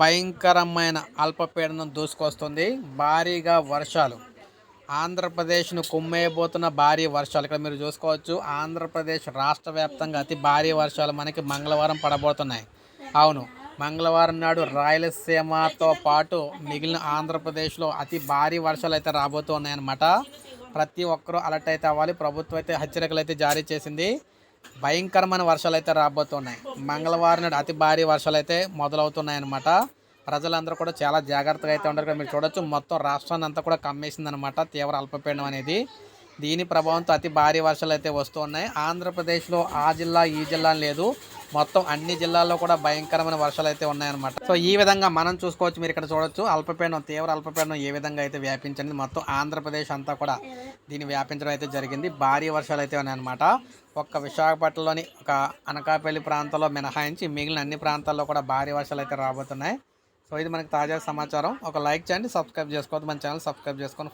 భయంకరమైన అల్పపీడనం దూసుకొస్తుంది. భారీగా వర్షాలు. ఆంధ్రప్రదేశ్ను కుమ్మేయబోతున్న భారీ వర్షాలు. ఇక్కడ మీరు చూసుకోవచ్చు ఆంధ్రప్రదేశ్ రాష్ట్ర వ్యాప్తంగా అతి భారీ వర్షాలు మనకి మంగళవారం పడబోతున్నాయి. అవును మంగళవారం నాడు రాయలసీమతో పాటు మిగిలిన ఆంధ్రప్రదేశ్లో అతి భారీ వర్షాలు అయితే రాబోతున్నాయన్నమాట. ప్రతి ఒక్కరూ అలర్ట్ అయితే అవ్వాలి. ప్రభుత్వం అయితే హెచ్చరికలు అయితే జారీ చేసింది. భయంకరమైన వర్షాలు అయితే రాబోతున్నాయి. మంగళవారం నాడు అతి భారీ వర్షాలు అయితే మొదలవుతున్నాయి అనమాట ప్రజలందరూ కూడా చాలా జాగ్రత్తగా అయితే ఉంటారు మీరు చూడొచ్చు మొత్తం రాష్ట్రాన్ని అంతా కూడా కమ్మేసింది అనమాట తీవ్ర అల్పపీడనం అనేది. దీని ప్రభావంతో అతి భారీ వర్షాలు అయితే వస్తున్నాయి. ఆంధ్రప్రదేశ్లో ఆ జిల్లా ఈ జిల్లా అని లేదు. మొత్తం అన్ని జిల్లాల్లో కూడా భయంకరమైన వర్షాలు అయితే ఉన్నాయన్నమాట. సో ఈ విధంగా మనం చూసుకోవచ్చు మీరు ఇక్కడ చూడొచ్చు. అల్పపీడనం తీవ్ర అల్పపీడనం ఏ విధంగా అయితే వ్యాపించింది మొత్తం ఆంధ్రప్రదేశ్ అంతా కూడా దీన్ని వ్యాపించడం అయితే జరిగింది. భారీ వర్షాలు అయితే ఉన్నాయన్నమాట. ఒక్క విశాఖపట్నంలోని ఒక అనకాపల్లి ప్రాంతంలో మినహాయించి మిగిలిన అన్ని ప్రాంతాల్లో కూడా భారీ వర్షాలు అయితే రాబోతున్నాయి. సో ఇది మనకి తాజా సమాచారం. ఒక లైక్ చేయండి సబ్స్క్రైబ్ చేసుకోవద్దు. మన ఛానల్ సబ్స్క్రైబ్ చేసుకొని